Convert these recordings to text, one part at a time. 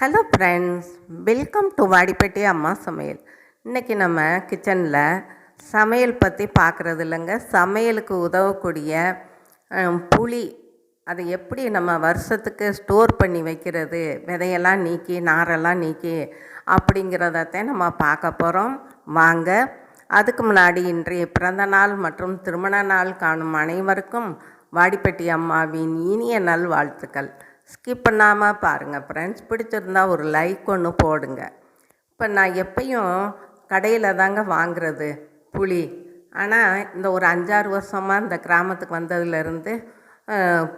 Hello friends welcome to Vadipatti அம்மா சமையல் இன்றைக்கி நம்ம கிச்சனில் சமையல் பற்றி பார்க்குறது இல்லைங்க. சமையலுக்கு உதவக்கூடிய புளி அதை எப்படி நம்ம வருஷத்துக்கு ஸ்டோர் பண்ணி வைக்கிறது விதையெல்லாம் நீக்கி நாரெல்லாம் நீக்கி அப்படிங்கிறதத்தான் நம்ம பார்க்க போகிறோம் வாங்க. அதுக்கு முன்னாடி இன்றைய பிறந்த நாள் மற்றும் திருமண நாள் காணும் அனைவருக்கும் வாடிப்பட்டி அம்மாவின் இனிய நல்வாழ்த்துக்கள். ஸ்கிப் பண்ணாமல் பாருங்கள் ஃப்ரெண்ட்ஸ் பிடிச்சிருந்தா ஒரு லைக் ஒன்று போடுங்க. இப்போ நான் எப்பயும் கடையில் தாங்க வாங்குறது புளி. ஆனால் இந்த ஒரு அஞ்சாறு வருஷமாக இந்த கிராமத்துக்கு வந்ததுலேருந்து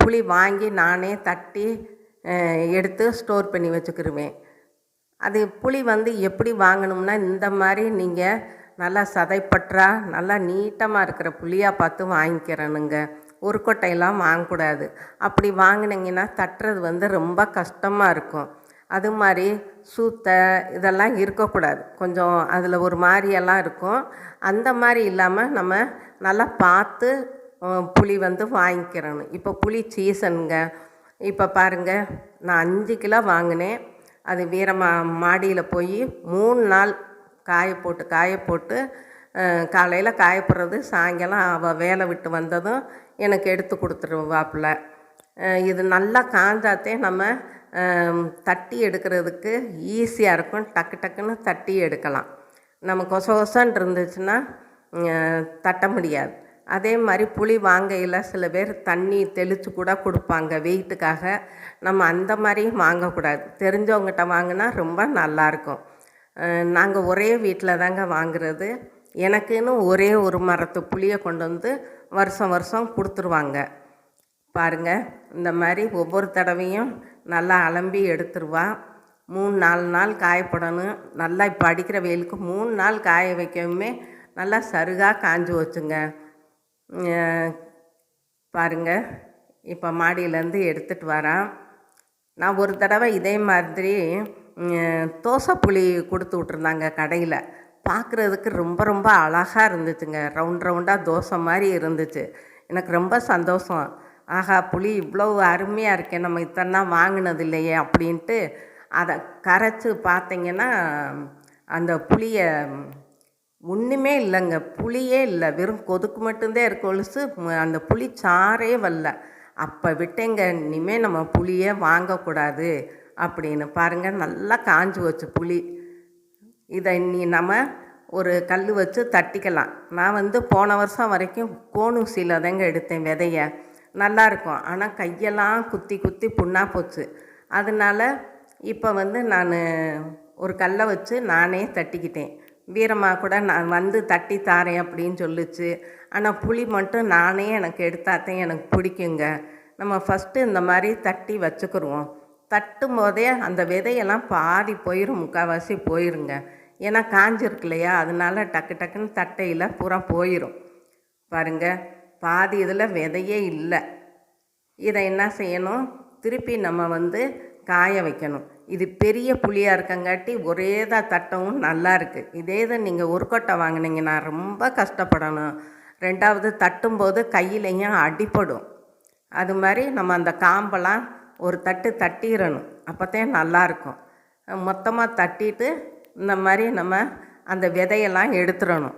புளி வாங்கி நானே தட்டி எடுத்து ஸ்டோர் பண்ணி வச்சுக்கிருவேன். அது புளி வந்து எப்படி வாங்கணும்னா இந்த மாதிரி நீங்கள் நல்லா சதைப்பற்றா நல்லா நீட்டமாக இருக்கிற புளியாக பார்த்து வாங்கிக்கிறனுங்க. ஒரு கொட்டையெல்லாம் வாங்கக்கூடாது. அப்படி வாங்கினீங்கன்னா தட்டுறது வந்து ரொம்ப கஷ்டமாக இருக்கும். அது மாதிரி சூத்தை இதெல்லாம் இருக்கக்கூடாது. கொஞ்சம் அதில் ஒரு மாதிரியெல்லாம் இருக்கும். அந்த மாதிரி இல்லாமல் நம்ம நல்லா பார்த்து புளி வந்து வாங்கிக்கிறணும். இப்போ புளி சீசனுங்க. இப்போ பாருங்கள் நான் அஞ்சு கிலோ வாங்கினேன். அது வீரமா மாடியில் போய் மூணு நாள் காய போட்டு காய போட்டு காலையில் காய போடுறது சாயங்காலம் அவள் வேலை விட்டு வந்ததும் எனக்கு எடுத்து கொடுத்துருவாப்புல. இது நல்லா காஞ்சாத்தே நம்ம தட்டி எடுக்கிறதுக்கு ஈஸியாக இருக்கும். டக்கு டக்குன்னு தட்டி எடுக்கலாம். நம்ம கொச கொசன் இருந்துச்சுன்னா தட்ட முடியாது. அதே மாதிரி புளி வாங்கையில் சில பேர் தண்ணி தெளித்து கூட கொடுப்பாங்க. வெயிட்டுக்காக நம்ம அந்த மாதிரியும் வாங்கக்கூடாது. தெரிஞ்சவங்ககிட்ட வாங்கினா ரொம்ப நல்லாயிருக்கும் நாங்கள் ஒரே வீட்டில் தாங்க வாங்குறது. எனக்குன்னு ஒரே ஒரு மரத்து புளியை கொண்டு வந்து வருஷம் வருஷம் கொடுத்துருவாங்க. பாருங்க இந்த மாதிரி ஒவ்வொரு தடவையும் நல்லா அலம்பி எடுத்துருவா. மூணு நாலு நாள் காயப்படணும். நல்லா இப்போ அடிக்கிற வெயிலுக்கு மூணு நாள் காய வைக்கவுமே நல்லா சருகாக காஞ்சி வச்சுங்க பாருங்கள் பாருங்க இப்போ மாடியிலேருந்து எடுத்துகிட்டு வரேன் நான் ஒரு தடவை இதே மாதிரி தோசை புளி கொடுத்து விட்ருந்தாங்க கடையில். பார்க்குறதுக்கு ரொம்ப ரொம்ப அழகாக இருந்துச்சுங்க. ரவுண்ட் ரவுண்டாக தோசை மாதிரி இருந்துச்சு. எனக்கு ரொம்ப சந்தோஷம். ஆஹா புளி இவ்வளோ அருமையாக இருக்கேன் நம்ம இத்தனை நாள் வாங்கினது இல்லையே அப்படின்ட்டு அதை கரைச்சி பார்த்தீங்கன்னா அந்த புளியை ஒன்றுமே இல்லைங்க. புளியே இல்லை. வெறும் கொதுக்கு மட்டும்தான் இருக்கு ஒழுசு அந்த புளி சாரே வரல. அப்போ விட்டேங்க இனிமேல் நம்ம புளியே வாங்கக்கூடாது அப்படின்னு. பாருங்கள் நல்லா காஞ்சி வச்சு புளி. இதை நீ நம்ம ஒரு கல் வச்சு தட்டிக்கலாம். நான் வந்து போன வருஷம் வரைக்கும் கோணூசியில் தாங்க எடுத்தேன் விதைய. நல்லாயிருக்கும் ஆனால் கையெல்லாம் குத்தி குத்தி புண்ணா போச்சு. அதனால இப்போ வந்து நான் ஒரு கல்லை வச்சு நானே தட்டிக்கிட்டேன். வீரமாக கூட நான் வந்து தட்டி தாரேன் அப்படின்னு சொல்லிச்சு. ஆனால் புளி மட்டும் நானே எனக்கு எடுத்தாத்தேன் எனக்கு பிடிக்குங்க. நம்ம ஃபஸ்ட்டு இந்த மாதிரி தட்டி வச்சுக்கிடுவோம் தட்டும் போதே அந்த விதையெல்லாம் பாதி போயிடும் முக்கால்வாசி போயிருங்க. ஏன்னா காஞ்சிருக்கு இல்லையா? அதனால டக்கு டக்குன்னு தட்டையில் பூரா போயிடும் பாருங்கள் பாதி இதில் விதையே இல்லை. இதை என்ன செய்யணும்? திருப்பி நம்ம வந்து காய வைக்கணும். இது பெரிய புளியாக இருக்கங்காட்டி ஒரே தான் தட்டவும் நல்லா இருக்குது இதே இதை நீங்கள் ஒரு கொட்டை வாங்கினீங்கன்னா ரொம்ப கஷ்டப்படணும். ரெண்டாவது தட்டும்போது கையிலையும் அடிப்படும் அது மாதிரி நம்ம அந்த காம்பெல்லாம் ஒரு தட்டு தட்டிடணும் அப்போத்தான் நல்லாயிருக்கும் மொத்தமாக தட்டிட்டு இந்த மாதிரி நம்ம அந்த விதையெல்லாம் எடுத்துடணும்.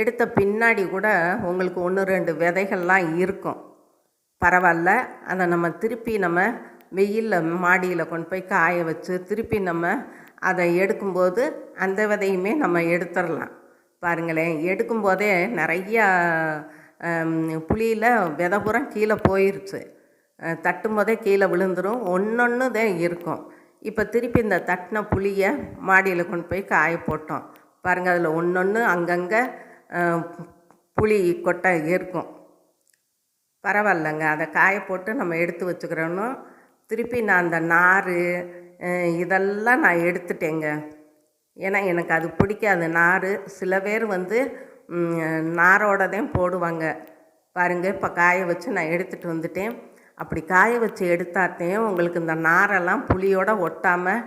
எடுத்த பின்னாடி கூட உங்களுக்கு ஒன்று ரெண்டு விதைகள்லாம் இருக்கும். பரவாயில்ல. அதை நம்ம திருப்பி நம்ம வெயிலில் மாடியில் கொண்டு போய் காய வச்சு திருப்பி நம்ம அதை எடுக்கும்போது அந்த விதையுமே நம்ம எடுத்துடலாம். பாருங்களேன். எடுக்கும்போதே நிறையா புளியில் விதை பூரா கீழே போயிருச்சு. தட்டும்போதே தட்டும் போதே கீழே விழுந்துடும் ஒன்றொன்று தான் இருக்கும். இப்போ திருப்பி இந்த தட்டின புளியை மாடியில் கொண்டு போய் காய போட்டோம். பாருங்கள் அதில் ஒன்றொன்று அங்கங்கே புளி கொட்டை இருக்கும். பரவாயில்லைங்க. அதை காய போட்டு நம்ம எடுத்து வச்சுக்கிறோன்னு திருப்பி நான் அந்த நார் இதெல்லாம் நான் எடுத்துட்டேங்க. ஏன்னா எனக்கு அது பிடிக்காது. நார் சில பேர் வந்து ம், நாரோட தான் போடுவாங்க. பாருங்கள் இப்போ காய வச்சு நான் எடுத்துகிட்டு வந்துட்டேன். அப்படி காய வச்சு எடுத்தாத்தையும் உங்களுக்கு இந்த நாரெல்லாம் புளியோட ஒட்டாமல்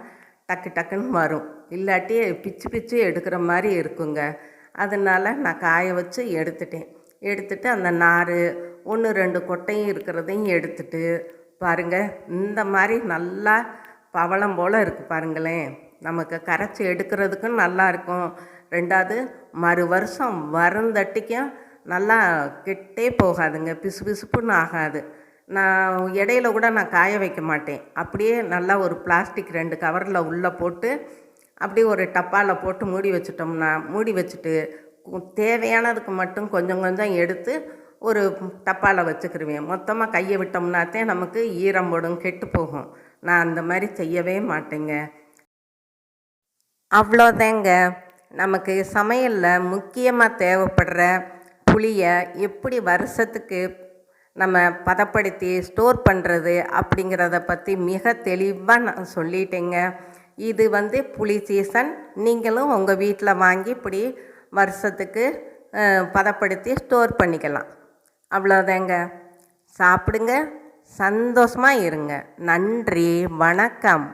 டக்கு டக்குன்னு வரும். இல்லாட்டி பிச்சு பிச்சு எடுக்கிற மாதிரி இருக்குங்க. அதனால நான் காய வச்சு எடுத்துட்டேன். எடுத்துட்டு அந்த நார் ஒன்று ரெண்டு கொட்டையும் இருக்கிறதையும் எடுத்துட்டு பாருங்க இந்த மாதிரி நல்லா பவளம் போல் இருக்குது பாருங்களேன். நமக்கு கரைச்சி எடுக்கிறதுக்கும் நல்லா இருக்கும். ரெண்டாவது மறு வருஷம் வருந்தட்டிக்கும் நல்லா கெட்டே போகாதுங்க பிசு பிசுப்புன்னு ஆகாது. நான் இடையில கூட நான் காய வைக்க மாட்டேன். அப்படியே நல்லா ஒரு பிளாஸ்டிக் ரெண்டு கவரில் உள்ளே போட்டு அப்படியே ஒரு டப்பாவில் போட்டு மூடி வச்சிட்டோம்னா மூடி வச்சுட்டு தேவையானதுக்கு மட்டும் கொஞ்சம் கொஞ்சம் எடுத்து ஒரு டப்பாவில் வச்சுக்கிருவேன். மொத்தமாக கையை விட்டோம்னாத்தே நமக்கு ஈரம் போடும் கெட்டு போகும். நான் அந்த மாதிரி செய்யவே மாட்டேங்க. அவ்வளோதாங்க. நமக்கு சமையலில் முக்கியமாக தேவைப்படுற புளியை எப்படி வருஷத்துக்கு நம்ம பதப்படுத்தி ஸ்டோர் பண்ணுறது அப்படிங்கிறத பற்றி மிக தெளிவாக நான் சொல்லிட்டேங்க. இது வந்து புளி சீசன். நீங்களும் உங்கள் வீட்டில் வாங்கி இப்படி வருஷத்துக்கு பதப்படுத்தி ஸ்டோர் பண்ணிக்கலாம். அவ்வளோதாங்க சாப்பிடுங்க. சந்தோஷமாக இருங்க. நன்றி. வணக்கம்.